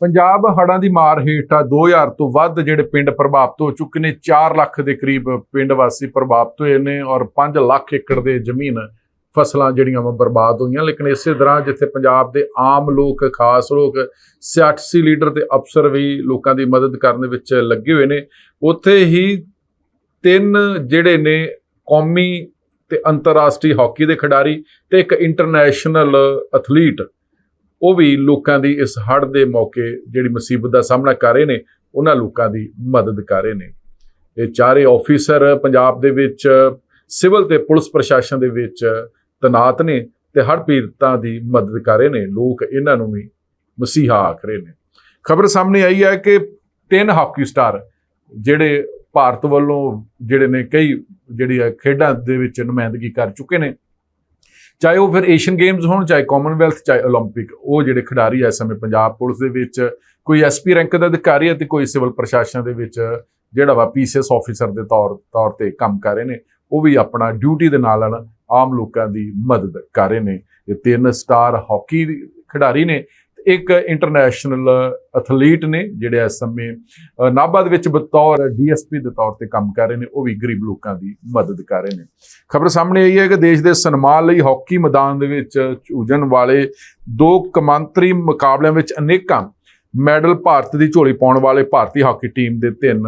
ਪੰਜਾਬ ਹੜ੍ਹਾਂ ਦੀ ਮਾਰ ਹੇਠ ਆ 2000 ਤੋਂ ਵੱਧ ਜਿਹੜੇ ਪਿੰਡ ਪ੍ਰਭਾਵਿਤ ਹੋ ਚੁੱਕੇ ਨੇ 4 ਲੱਖ ਦੇ ਕਰੀਬ ਪਿੰਡ ਵਾਸੀ ਪ੍ਰਭਾਵਿਤ ਹੋਏ ਨੇ ਔਰ 5 ਲੱਖ ਏਕੜ ਦੇ ਜ਼ਮੀਨ ਫਸਲਾਂ ਜਿਹੜੀਆਂ ਵਾ ਬਰਬਾਦ ਹੋਈਆਂ। ਲੇਕਿਨ ਇਸੇ ਤਰ੍ਹਾਂ ਜਿੱਥੇ ਪੰਜਾਬ ਦੇ ਆਮ ਲੋਕ, ਖਾਸ ਲੋਕ, ਸਿਆਸੀ ਲੀਡਰ ਤੇ ਅਫਸਰ ਵੀ ਲੋਕਾਂ ਦੀ ਮਦਦ ਕਰਨ ਦੇ ਵਿੱਚ ਲੱਗੇ ਹੋਏ ਨੇ, ਉੱਥੇ ਹੀ ਤਿੰਨ ਜਿਹੜੇ ਨੇ ਕੌਮੀ ਤੇ ਅੰਤਰਰਾਸ਼ਟਰੀ ਹਾਕੀ ਦੇ ਖਿਡਾਰੀ ਤੇ ਇੱਕ ਇੰਟਰਨੈਸ਼ਨਲ ਐਥਲੀਟ ਉਹ ਵੀ ਲੋਕਾਂ ਦੀ ਇਸ ਹੜ੍ਹ ਦੇ ਮੌਕੇ ਜਿਹੜੀ ਮੁਸੀਬਤ ਦਾ ਸਾਹਮਣਾ ਕਰ ਰਹੇ ਨੇ, ਉਹਨਾਂ ਲੋਕਾਂ ਦੀ ਮਦਦ ਕਰ ਰਹੇ ਨੇ। ਇਹ ਚਾਰੇ ਆਫੀਸਰ ਪੰਜਾਬ ਦੇ ਵਿੱਚ, ਸਿਵਲ ਤੇ ਪੁਲਿਸ ਪ੍ਰਸ਼ਾਸਨ ਦੇ ਵਿੱਚ ਤਨਾਤ ਨੇ ਤੇ ਹੜ੍ਹ ਪੀੜਤਾਂ ਦੀ ਮਦਦ ਕਰ ਰਹੇ ਨੇ। ਲੋਕ ਇਹਨਾਂ ਨੂੰ ਵੀ ਮਸੀਹਾ ਆਖ ਰਹੇ ਨੇ। ਖਬਰ ਸਾਹਮਣੇ ਆਈ ਹੈ ਕਿ ਤਿੰਨ ਹਾਕੀ ਸਟਾਰ ਜਿਹੜੇ ਭਾਰਤ ਵੱਲੋਂ ਜਿਹੜੇ ਨੇ ਕਈ ਜਿਹੜੀ ਹੈ ਖੇਡਾਂ ਦੇ ਵਿੱਚ ਨੁਮਾਇੰਦਗੀ ਕਰ ਚੁੱਕੇ ਨੇ ਚਾਹੇ ਉਹ ਫਿਰ ਏਸ਼ੀਅਨ ਗੇਮਸ ਹੋਣ ਚਾਹੇ ਕਾਮਨਵੈਲਥ ਚਾਹੇ 올림픽 ਉਹ ਜਿਹੜੇ ਖਿਡਾਰੀ ਇਸ ਸਮੇਂ ਪੰਜਾਬ ਪੁਲਿਸ ਦੇ ਵਿੱਚ ਕੋਈ ਐਸਪੀ ਰੈਂਕ ਦਾ ਅਧਿਕਾਰੀ ਹੈ ਤੇ ਕੋਈ ਸਿਵਲ ਪ੍ਰਸ਼ਾਸਨ ਦੇ ਵਿੱਚ ਜਿਹੜਾ ਵਾ ਪੀਸੀਐਸ ਆਫੀਸਰ ਦੇ ਤੌਰ ਤੌਰ ਤੇ ਕੰਮ ਕਰ ਰਹੇ ਨੇ ਉਹ ਵੀ ਆਪਣਾ ਡਿਊਟੀ ਦੇ ਨਾਲ ਨਾਲ ਆਮ ਲੋਕਾਂ ਦੀ ਮਦਦ ਕਰ ਰਹੇ ਨੇ ਇਹ ਤਿੰਨ ਸਟਾਰ ਹਾਕੀ ਖਿਡਾਰੀ ਨੇ ਇੱਕ ਇੰਟਰਨੈਸ਼ਨਲ ਐਥਲੀਟ ਨੇ ਜਿਹੜੇ ਇਸ ਸਮੇਂ ਨਾਭਾ ਦੇ ਵਿੱਚ ਬਤੌਰ ਡੀਐਸਪੀ ਦੇ ਤੌਰ ਤੇ ਕੰਮ ਕਰ ਰਹੇ ਨੇ, ਉਹ ਵੀ ਗਰੀਬ ਲੋਕਾਂ ਦੀ ਮਦਦ ਕਰ ਰਹੇ ਨੇ। ਖਬਰ ਸਾਹਮਣੇ ਆਈ ਹੈ ਕਿ ਦੇਸ਼ ਦੇ ਸਨਮਾਨ ਲਈ ਹਾਕੀ ਮੈਦਾਨ ਦੇ ਵਿੱਚ ਝੂਝਣ ਵਾਲੇ ਦੋ ਕਮਾਂਤਰੀ ਮੁਕਾਬਲਿਆਂ ਵਿੱਚ ਅਨੇਕਾਂ ਮੈਡਲ ਭਾਰਤ ਦੀ ਝੋਲੀ ਪਾਉਣ ਵਾਲੇ ਭਾਰਤੀ ਹਾਕੀ ਟੀਮ ਦੇ ਤਿੰਨ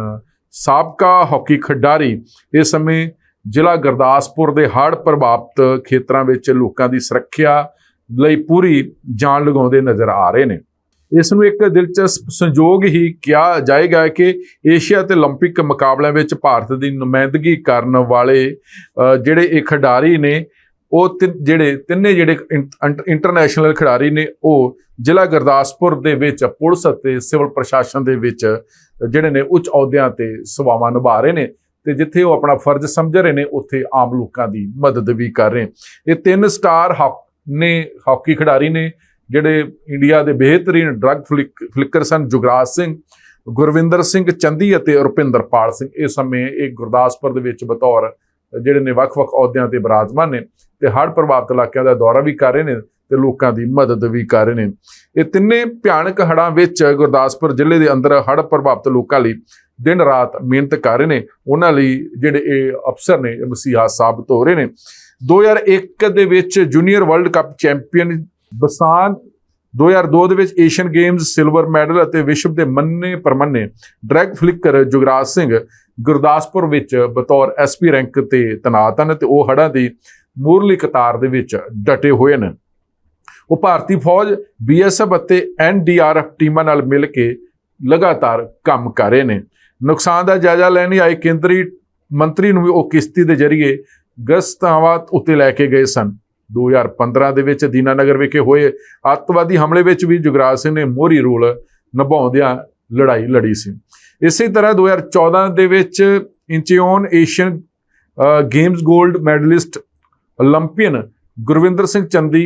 ਸਾਬਕਾ ਹਾਕੀ ਖਿਡਾਰੀ ਇਸ ਸਮੇਂ ਜ਼ਿਲ੍ਹਾ ਗੁਰਦਾਸਪੁਰ ਦੇ ਹੜ੍ਹ ਪ੍ਰਭਾਵਿਤ ਖੇਤਰਾਂ ਵਿੱਚ ਲੋਕਾਂ ਦੀ ਸੁਰੱਖਿਆ ਲਈ ਪੂਰੀ ਜਾਨ ਲਗਾਉਂਦੇ ਨਜ਼ਰ ਆ ਰਹੇ ਨੇ ਇਸ ਨੂੰ ਇੱਕ ਦਿਲਚਸਪ ਸੰਯੋਗ ਹੀ ਕਿਹਾ ਜਾਏਗਾ ਕਿ ਏਸ਼ੀਆ ਤੇ 올림픽 ਮੁਕਾਬਲਿਆਂ ਵਿੱਚ ਭਾਰਤ ਦੀ ਨੁਮਾਇੰਦਗੀ ਕਰਨ ਵਾਲੇ ਅ, ਜਿਹੜੇ ਇਹ ਖਿਡਾਰੀ ਨੇ ਉਹ ਤਿੰਨ- ਜਿਹੜੇ ਤਿੰਨੇ ਜਿਹੜੇ ਇੰਟ- ਇੰਟਰਨੈਸ਼ਨਲ ਖਿਡਾਰੀ ਨੇ ਉਹ ਜ਼ਿਲ੍ਹਾ ਗੁਰਦਾਸਪੁਰ ਦੇ ਵਿੱਚ ਪੁਲਿਸ ਅਤੇ ਸਿਵਲ ਪ੍ਰਸ਼ਾਸਨ ਦੇ ਵਿੱਚ ਜਿਹੜੇ ਨੇ ਉੱਚ ਅਹੁਦਿਆਂ ਤੇ ਸੇਵਾਵਾਂ ਨਿਭਾ ਰਹੇ ਨੇ ਤੇ ਜਿੱਥੇ ਉਹ ਆਪਣਾ ਫਰਜ਼ ਸਮਝ ਰਹੇ ਨੇ ਉੱਥੇ ਆਮ ਲੋਕਾਂ ਦੀ ਮਦਦ ਵੀ ਕਰ ਰਹੇ ਇਹ ਤਿੰਨ ਸਟਾਰ ਹਾਕ ਨੇ, ਹਾਕੀ ਖਿਡਾਰੀ ਨੇ, ਜਿਹੜੇ ਇੰਡੀਆ ਦੇ ਬਿਹਤਰੀਨ ਡਰੱਗ ਫਲਿੱਕਰ ਸਨ, ਜੁਗਰਾਜ ਸਿੰਘ, ਗੁਰਵਿੰਦਰ ਸਿੰਘ ਚੰਦੀ ਅਤੇ ਰੁਪਿੰਦਰਪਾਲ ਸਿੰਘ। ਇਸ ਸਮੇਂ ਇਹ ਗੁਰਦਾਸਪੁਰ ਦੇ ਵਿੱਚ ਬਤੌਰ ਜਿਹੜੇ ਨੇ ਵੱਖ-ਵੱਖ ਅਹੁਦਿਆਂ ਤੇ ਬਰਾਜਮਾਨ ਨੇ ਤੇ ਹੜ੍ਹ ਪ੍ਰਭਾਵਿਤ ਇਲਾਕਿਆਂ ਦਾ ਦੌਰਾ ਵੀ ਕਰ ਰਹੇ ਨੇ ਤੇ ਲੋਕਾਂ ਦੀ ਮਦਦ ਵੀ ਕਰ ਰਹੇ ਨੇ। ਇਹ ਤਿੰਨੇ ਭਿਆਨਕ ਹੜ੍ਹਾਂ ਵਿੱਚ ਗੁਰਦਾਸਪੁਰ ਜ਼ਿਲ੍ਹੇ ਦੇ ਅੰਦਰ ਹੜ੍ਹ ਪ੍ਰਭਾਵਿਤ ਲੋਕਾਂ ਲਈ ਦਿਨ ਰਾਤ ਮਿਹਨਤ ਕਰ ਰਹੇ ਨੇ। ਉਹਨਾਂ ਲਈ ਜਿਹੜੇ ਇਹ ਅਫਸਰ ਨੇ ਮਸੀਹਾ ਸਾਬਤ ਹੋ ਰਹੇ ਨੇ। 2001 ਦੇ ਵਿੱਚ junior world cup champion Busan 2002 ਦੇ ਵਿੱਚ ਏਸ਼ੀਅਨ ਗੇਮਸ ਸਿਲਵਰ ਮੈਡਲ ਅਤੇ ਵਿਸ਼ਵ ਦੇ ਮੰਨੇ ਪਰਮੰਨੇ ਡਰੈਗ ਫਲਿੱਕਰ ਜੁਗਰਾਜ ਸਿੰਘ ਗੁਰਦਾਸਪੁਰ ਵਿੱਚ ਬਤੌਰ ਐਸਪੀ ਰੈਂਕ ਤੇ ਤੈਨਾਤ ਹਨ ਤੇ ਉਹ ਹੜ੍ਹਾਂ ਦੀ ਮੂਰਲੀ ਕਤਾਰ ਦੇ ਵਿੱਚ ਡਟੇ ਹੋਏ ਨੇ ਉਹ ਭਾਰਤੀ ਫੌਜ ਬੀਐਸਐਫ ਅਤੇ ਐਨਡੀਆਰਐਫ ਟੀਮਾਂ ਨਾਲ ਮਿਲ ਕੇ ਲਗਾਤਾਰ ਕੰਮ ਕਰ ਰਹੇ ਨੇ। ਨੁਕਸਾਨ ਦਾ ਜਾਇਜ਼ਾ ਲੈਣ ਲਈ ਆਏ ਕੇਂਦਰੀ ਮੰਤਰੀ ਨੂੰ ਵੀ ਉਹ ਕਿਸ਼ਤੀ ਦੇ ਜ਼ਰੀਏ ਗਸਤਾਵਾਤ ਉੱਤੇ ਲੈ ਕੇ ਗਏ ਸਨ। 2015 ਦੇ ਵਿੱਚ ਦੀਨਾਨਗਰ ਵਿਖੇ ਹੋਏ ਅੱਤਵਾਦੀ ਹਮਲੇ ਵਿੱਚ ਵੀ ਜੁਗਰਾਜ ਸਿੰਘ ਨੇ ਮੋਹਰੀ ਰੋਲ ਨਿਭਾਉਂਦਿਆਂ ਲੜਾਈ ਲੜੀ ਸੀ। ਇਸੇ ਤਰ੍ਹਾਂ 2014 ਦੇ ਵਿੱਚ ਇੰਚਿਓਨ ਏਸ਼ੀਅਨ ਗੇਮਸ 골ਡ ਮੈਡਲਿਸਟ 올림픽ਨ ਗੁਰਵਿੰਦਰ ਸਿੰਘ ਚੰਦੀ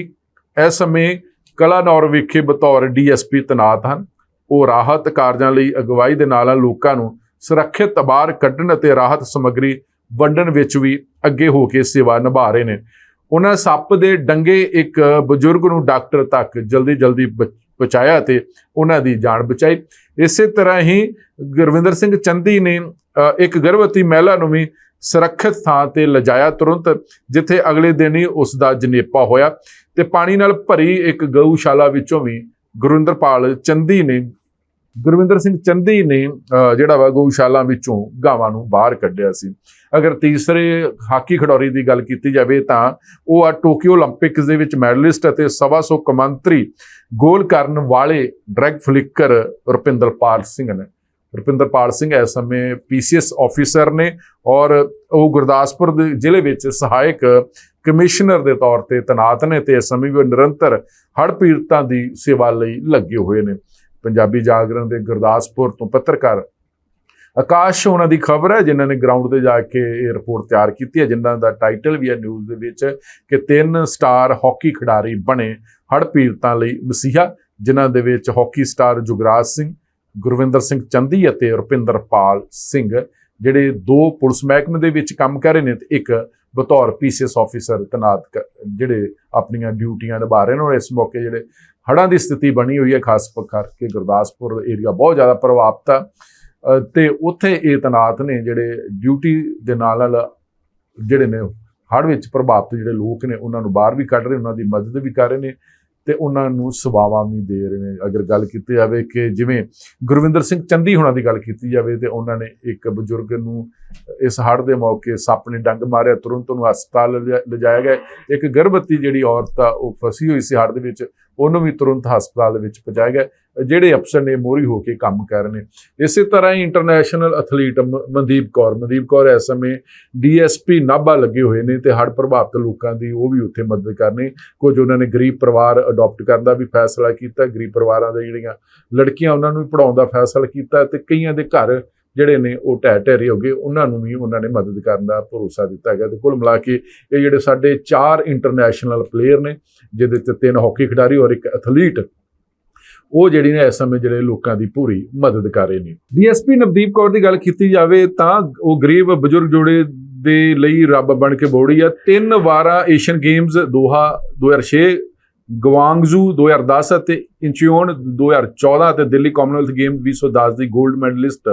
ਇਸ ਸਮੇਂ ਕਲਾਨੌਰ ਵਿਖੇ ਬਤੌਰ ਡੀਐਸਪੀ ਤਨਾਤ ਹਨ। ਉਹ ਰਾਹਤ ਕਾਰਜਾਂ ਲਈ ਅਗਵਾਈ ਦੇ ਨਾਲ ਲੋਕਾਂ ਨੂੰ ਸੁਰੱਖਿਅਤ ਬਾਹਰ ਕੱਢਣ ਅਤੇ ਰਾਹਤ ਸਮੱਗਰੀ ਵੰਡਣ ਵਿੱਚ ਵੀ ਅੱਗੇ ਹੋ ਕੇ ਸੇਵਾ ਨਿਭਾ ਰਹੇ ਨੇ। ਉਹਨਾਂ ਸੱਪ ਦੇ ਡੰਗੇ ਇੱਕ ਬਜ਼ੁਰਗ ਨੂੰ ਡਾਕਟਰ ਤੱਕ ਜਲਦੀ ਜਲਦੀ ਬ- ਪਹੁੰਚਾਇਆ ਤੇ ਉਹਨਾਂ ਦੀ ਜਾਨ ਬਚਾਈ। ਇਸੇ ਤਰ੍ਹਾਂ ਹੀ ਗੁਰਵਿੰਦਰ ਸਿੰਘ ਚੰਦੀ ਨੇ ਇੱਕ ਗਰਭਵਤੀ ਮਹਿਲਾ ਨੂੰ ਵੀ ਸੁਰੱਖਿਅਤ ਥਾਂ ਤੇ ਲਿਜਾਇਆ ਤੁਰੰਤ, ਜਿੱਥੇ ਅਗਲੇ ਦਿਨ ਹੀ ਉਸ ਦਾ ਜਨੇਪਾ ਹੋਇਆ ਤੇ ਪਾਣੀ ਨਾਲ ਭਰੀ ਇੱਕ ਗਊਸ਼ਾਲਾ ਵਿੱਚੋਂ ਵੀ ਗੁਰਿੰਦਰਪਾਲ ਚੰਦੀ ਨੇ ਗੁਰਵਿੰਦਰ ਸਿੰਘ ਚੰਦੀ ਨੇ ਜਿਹੜਾ ਵਾ ਗਊਸ਼ਾਲਾ ਵਿੱਚੋਂ ਗਾਵਾਂ ਨੂੰ ਬਾਹਰ ਕੱਢਿਆ ਸੀ। ਅਗਰ ਤੀਸਰੇ ਹਾਕੀ ਖਿਡੌਰੀ ਦੀ ਗੱਲ ਕੀਤੀ ਜਾਵੇ ਤਾਂ ਉਹ ਆ ਟੋਕੀਓ 올림픽ਸ ਦੇ ਵਿੱਚ ਮੈਡਲਿਸਟ ਅਤੇ 700 ਕਮੰਤਰੀ ਗੋਲ ਕਰਨ ਵਾਲੇ ਡਰੈਗ ਫਲਿੱਕਰ ਰੁਪਿੰਦਰਪਾਲ ਸਿੰਘ ਨੇ। ਰੁਪਿੰਦਰਪਾਲ ਸਿੰਘ ਇਸ ਸਮੇਂ ਪੀਸੀਐਸ ਆਫੀਸਰ ਨੇ ਔਰ ਉਹ ਗੁਰਦਾਸਪੁਰ ਦੇ ਜ਼ਿਲ੍ਹੇ ਵਿੱਚ ਸਹਾਇਕ ਕਮਿਸ਼ਨਰ ਦੇ ਤੌਰ ਤੇ ਤਨਾਤ ਨੇ ਤੇ ਇਸ ਸਮੇਂ ਵੀ ਨਿਰੰਤਰ ਹੜ੍ਹ ਪੀੜਤਾਂ ਦੀ ਸੇਵਾ ਲਈ ਲੱਗੇ ਹੋਏ ਨੇ। ਪੰਜਾਬੀ ਜਾਗਰਣ ਦੇ ਗੁਰਦਾਸਪੁਰ ਤੋਂ ਪੱਤਰਕਾਰ। ਆਕਾਸ਼ ਉਹਨਾਂ ਦੀ ਖਬਰ ਹੈ, ਜਿਨ੍ਹਾਂ ਨੇ ਗਰਾਊਂਡ ਤੇ ਜਾ ਕੇ ਇਹ ਰਿਪੋਰਟ ਤਿਆਰ ਕੀਤੀ ਹੈ, ਜਿਨ੍ਹਾਂ ਦਾ ਟਾਈਟਲ ਵੀ ਹੈ ਨਿਊਜ਼ ਦੇ ਵਿੱਚ ਕਿ ਤਿੰਨ ਸਟਾਰ ਹਾਕੀ ਖਿਡਾਰੀ ਬਣੇ ਹੜ੍ਹ ਪੀੜਤਾਂ ਲਈ ਮਸੀਹਾ ਜਿਨ੍ਹਾਂ ਦੇ ਵਿੱਚ ਹਾਕੀ ਸਟਾਰ ਜੁਗਰਾਜ ਸਿੰਘ, ਗੁਰਵਿੰਦਰ ਸਿੰਘ ਚੰਦੀ ਅਤੇ ਰੁਪਿੰਦਰਪਾਲ ਸਿੰਘ, ਜਿਹੜੇ ਦੋ ਪੁਲਿਸ ਮਹਿਕਮੇ ਦੇ ਵਿੱਚ ਕੰਮ ਕਰ ਰਹੇ ਨੇ ਤੇ ਇੱਕ ਬਤੌਰ ਪੀਸੀਐਸ ਆਫੀਸਰ ਤਨਾਤ ਜਿਹੜੇ ਆਪਣੀਆਂ ਡਿਊਟੀਆਂ ਨਿਭਾ ਰਹੇ ਨੇ ਔਰ ਇਸ ਮੌਕੇ ਜਿਹੜੇ ਹੜ੍ਹਾਂ ਦੀ ਸਥਿਤੀ ਬਣੀ ਹੋਈ ਹੈ ਖਾਸ ਪ- ਕਰਕੇ ਗੁਰਦਾਸਪੁਰ ਏਰੀਆ ਬਹੁਤ ਜ਼ਿਆਦਾ ਪ੍ਰਭਾਵਿਤ ਆ। ਅ, ਤੇ ਉੱਥੇ ਇਹ ਤਨਾਤ ਨੇ ਜਿਹੜੇ ਡਿਊਟੀ ਦੇ ਨਾਲ ਨਾਲ ਜਿਹੜੇ ਨੇ ਹੜ੍ਹ ਵਿੱਚ ਪ੍ਰਭਾਵਿਤ ਜਿਹੜੇ ਲੋਕ ਨੇ ਉਹਨਾਂ ਨੂੰ ਬਾਹਰ ਵੀ ਕੱਢ ਰਹੇ ਉਹਨਾਂ ਦੀ ਮਦਦ ਵੀ ਕਰ ਰਹੇ ਨੇ ਤੇ ਉਹਨਾਂ ਨੂੰ ਸੇਵਾਵਾਂ ਵੀ ਦੇ ਰਹੇ ਨੇ। ਅਗਰ ਗੱਲ ਕੀਤੀ ਜਾਵੇ ਕਿ ਜਿਵੇਂ ਗੁਰਵਿੰਦਰ ਸਿੰਘ ਚੰਦੀ ਹੋਣਾ ਦੀ ਗੱਲ ਕੀਤੀ ਜਾਵੇ ਤੇ ਉਹਨਾਂ ਨੇ ਇੱਕ ਬਜ਼ੁਰਗ ਨੂੰ ਇਸ ਹੜ੍ਹ ਦੇ ਮੌਕੇ ਸੱਪ ਨੇ ਡੰਗ ਮਾਰਿਆ ਤੁਰੰਤ ਉਹਨੂੰ ਹਸਪਤਾਲ ਲਿਜਾ- ਲਿਜਾਇਆ ਗਿਆ। ਇੱਕ ਗਰਭਵਤੀ ਜਿਹੜੀ ਔਰਤ ਆ ਉਹ ਫਸੀ ਹੋਈ ਸੀ ਹੜ੍ਹ ਦੇ ਵਿੱਚ। ਉਹਨੂੰ ਵੀ ਤੁਰੰਤ ਹਸਪਤਾਲ ਦੇ ਵਿੱਚ ਪਹੁੰਚਾਇਆ ਗਿਆ। ਜਿਹੜੇ ਅਫਸਰ ਨੇ ਮੋਹਰੀ ਹੋ ਕੇ ਕੰਮ ਕਰ ਰਹੇ ਨੇ। ਇਸੇ ਤਰ੍ਹਾਂ ਹੀ ਇੰਟਰਨੈਸ਼ਨਲ ਐਥਲੀਟ ਮ- ਮਨਦੀਪ ਕੌਰ ਮਨਦੀਪ ਕੌਰ ਇਸ ਸਮੇਂ ਡੀਐਸਪੀ ਨਾਭਾ ਲੱਗੇ ਹੋਏ ਨੇ ਤੇ ਹੜ੍ਹ ਪ੍ਰਭਾਵਿਤ ਲੋਕਾਂ ਦੀ ਉਹ ਵੀ ਉੱਥੇ ਮਦਦ ਕਰਨੀ ਕੁਝ ਉਹਨਾਂ ਨੇ ਗਰੀਬ ਪਰਿਵਾਰ ਅਡਾਪਟ ਕਰਨ ਦਾ ਵੀ ਫੈਸਲਾ ਕੀਤਾ। ਗਰੀਬ ਪਰਿਵਾਰਾਂ ਦੇ ਜਿਹੜੀਆਂ ਲੜਕੀਆਂ, ਉਹਨਾਂ ਨੂੰ ਵੀ ਪੜਾਉਣ ਦਾ ਫੈਸਲਾ ਕੀਤਾ ਤੇ ਕਈਆਂ ਦੇ ਘਰ ਜਿਹੜੇ ਨੇ ਉਹ ਢਹਿ ਢੇਰੀ ਹੋ ਗਏ, ਉਹਨਾਂ ਨੂੰ ਵੀ ਉਹਨਾਂ ਨੇ ਮਦਦ ਕਰਨ ਦਾ ਭਰੋਸਾ ਦਿੱਤਾ ਹੈਗਾ ਤੇ ਕੁੱਲ ਮਿਲਾ ਕੇ ਇਹ ਜਿਹੜੇ ਸਾਡੇ ਚਾਰ ਇੰਟਰਨੈਸ਼ਨਲ ਪਲੇਅਰ ਨੇ, ਜਿਹਦੇ ਤੇ ਤਿੰਨ ਹਾਕੀ ਖਿਡਾਰੀ ਔਰ ਇੱਕ ਐਥਲੀਟ ਉਹ ਜਿਹੜੀ ਨੇ ਇਸ ਸਮੇਂ ਜਿਹੜੇ ਲੋਕਾਂ ਦੀ ਪੂਰੀ ਮਦਦ ਕਰ ਰਹੇ ਨੇ। ਡੀਐਸਪੀ ਨਵਦੀਪ ਕੌਰ ਦੀ ਗੱਲ ਕੀਤੀ ਜਾਵੇ ਤਾਂ ਉਹ ਗਰੀਬ ਬਜ਼ੁਰਗ ਜੋੜੇ ਦੇ ਲਈ ਰੱਬ ਬਣ ਕੇ ਬੋੜੀ ਆ। ਤਿੰਨ ਵਾਰਾਂ ਏਸ਼ੀਅਨ ਗੇਮਸ ਦੋਹਾ 2006 ਗਵਾਂਗਜ਼ੂ 2010 ਅਤੇ ਇੰਚਿਓਨ 2014 ਅਤੇ ਦਿੱਲੀ ਕਾਮਨਵੈਲਥ ਗੇਮ 2010 ਦੀ 골ਡ medalist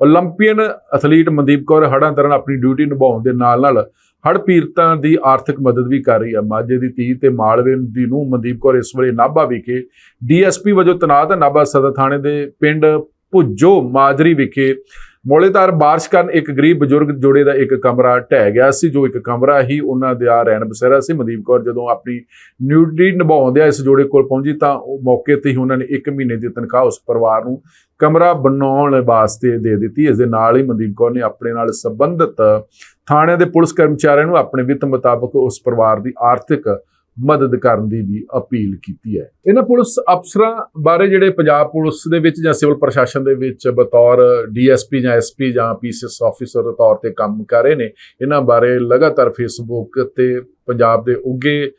olympian athlete Mandeep Kaur ਹੜਾਂ ਦਰਨ ਆਪਣੀ ਡਿਊਟੀ ਨਿਭਾਉਣ ਦੇ ਨਾਲ ਨਾਲ ਹੜ ਪੀੜਤਾਂ ਦੀ ਆਰਥਿਕ ਮਦਦ ਵੀ ਕਰ ਰਹੀ ਹੈ। ਮਾਝੇ ਦੀ ਧੀ ਤੇ ਮਾਲਵੇ ਦੀ ਨੂੰ ਮਨਦੀਪ ਕੌਰ ਇਸ ਵੇਲੇ ਨਾਭਾ ਵਿਖੇ ਡੀਐਸਪੀ ਵਜੋਂ ਤਨਾਤ ਨਾਭਾ ਸਦਰ ਥਾਣੇ ਦੇ ਪਿੰਡ ਭੁੱਜੋ ਮਾਜਰੀ ਵਿਖੇ ਮੌਲੇਦਾਰ ਬਾਰਿਸ਼ ਕਾਰਨ ਇੱਕ ਗਰੀਬ ਬਜ਼ੁਰਗ ਜੋੜੇ ਦਾ ਇੱਕ ਕਮਰਾ ਢਹਿ ਗਿਆ ਸੀ, ਜੋ ਇੱਕ ਕਮਰਾ ਹੀ ਉਹਨਾਂ ਦੇ ਆ ਰਹਿਣ ਬਸੇਰਾ ਸੀ। ਮਨਦੀਪ ਕੌਰ ਜਦੋਂ ਆਪਣੀ ਡਿਊਟੀ ਨਿਭਾਉਂਦਿਆਂ ਇਸ ਜੋੜੇ ਕੋਲ ਪਹੁੰਚੀ ਤਾਂ ਉਹ ਮੌਕੇ ਤੇ ਹੀ ਉਹਨਾਂ ਨੇ 1 ਮਹੀਨੇ ਦੀ ਤਨਖਾਹ ਉਸ ਪਰਿਵਾਰ ਨੂੰ ਕਮਰਾ ਬਣਾਉਣ ਵਾਸਤੇ ਦੇ ਦਿੱਤੀ। ਇਸ ਦੇ ਨਾਲ ਹੀ ਮਨਦੀਪ ਕੌਰ ਨੇ ਆਪਣੇ ਨਾਲ ਸੰਬੰਧਿਤ ਥਾਣਿਆਂ ਦੇ ਪੁਲਿਸ ਕਰਮਚਾਰੀਆਂ ਨੂੰ ਆਪਣੇ ਵਿੱਤ ਮੁਤਾਬਕ ਉਸ ਪਰਿਵਾਰ ਦੀ ਆਰਥਿਕ ਮਦਦ ਕਰਨ ਦੀ ਵੀ ਅਪੀਲ ਕੀਤੀ ਹੈ। ਇਹਨਾਂ ਪੁਲਿਸ ਅਫਸਰਾਂ ਬਾਰੇ ਜਿਹੜੇ ਪੰਜਾਬ ਪੁਲਿਸ ਦੇ ਵਿੱਚ ਜਾਂ ਸਿਵਲ ਪ੍ਰਸ਼ਾਸਨ ਦੇ ਵਿੱਚ ਬਤੌਰ ਡੀਐਸਪੀ ਜਾਂ ਐਸਪੀ ਜਾਂ ਪੀਸੀਐਸ ਆਫੀਸਰ ਦੇ ਤੌਰ ਤੇ ਕੰਮ ਕਰ ਰਹੇ ਨੇ, ਇਹਨਾਂ ਬਾਰੇ ਲਗਾਤਾਰ ਫੇਸਬੁੱਕ ਤੇ ਪੰਜਾਬ ਦੇ ਉੱਗੇ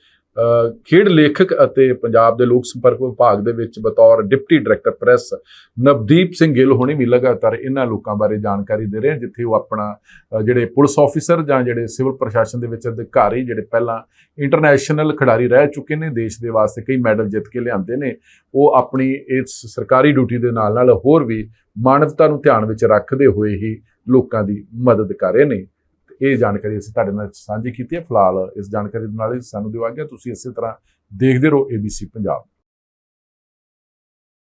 ਖੇਡ ਲੇਖਕ ਅਤੇ ਪੰਜਾਬ ਦੇ ਲੋਕ ਸੰਪਰਕ ਵਿਭਾਗ ਦੇ ਵਿੱਚ ਬਤੌਰ deputy director press Navdeep Singh Gill ਹੋਣੀ ਵੀ ਲਗਾਤਾਰ ਇਹਨਾਂ ਲੋਕਾਂ ਬਾਰੇ ਜਾਣਕਾਰੀ ਦੇ ਰਹੇ ਹਨ, ਜਿੱਥੇ ਉਹ ਆਪਣਾ ਜਿਹੜੇ ਪੁਲਿਸ ਆਫੀਸਰ ਜਾਂ ਜਿਹੜੇ ਸਿਵਲ ਪ੍ਰਸ਼ਾਸਨ ਦੇ ਵਿੱਚ ਅਧਿਕਾਰੀ, ਜਿਹੜੇ ਪਹਿਲਾਂ ਇੰਟਰਨੈਸ਼ਨਲ ਖਿਡਾਰੀ ਰਹਿ ਚੁੱਕੇ ਨੇ, ਦੇਸ਼ ਦੇ ਵਾਸਤੇ ਕਈ ਮੈਡਲ ਜਿੱਤ ਕੇ ਲਿਆਂਦੇ ਨੇ, ਉਹ ਆਪਣੀ ਇਸ ਸਰਕਾਰੀ ਡਿਊਟੀ ਦੇ ਨਾਲ ਨਾਲ ਹੋਰ ਵੀ ਮਾਨਵਤਾ ਨੂੰ ਧਿਆਨ ਵਿੱਚ ਰੱਖਦੇ ਹੋਏ ਹੀ ਲੋਕਾਂ ਦੀ ਮਦਦ ਕਰ ਰਹੇ ਨੇ। ਇਹ ਜਾਣਕਾਰੀ ਅਸੀਂ ਤੁਹਾਡੇ ਨਾਲ ਸਾਂਝੀ ਕੀਤੀ ਹੈ। ਫਿਲਹਾਲ ਇਸ ਜਾਣਕਾਰੀ ਦੇ ਨਾਲ ਹੀ ਸਾਨੂੰ ਦਿਵਾ ਗਿਆ ਤੁਸੀਂ ਇਸੇ ਤਰ੍ਹਾਂ ਦੇਖਦੇ ਰਹੋ ABC ਪੰਜਾਬ।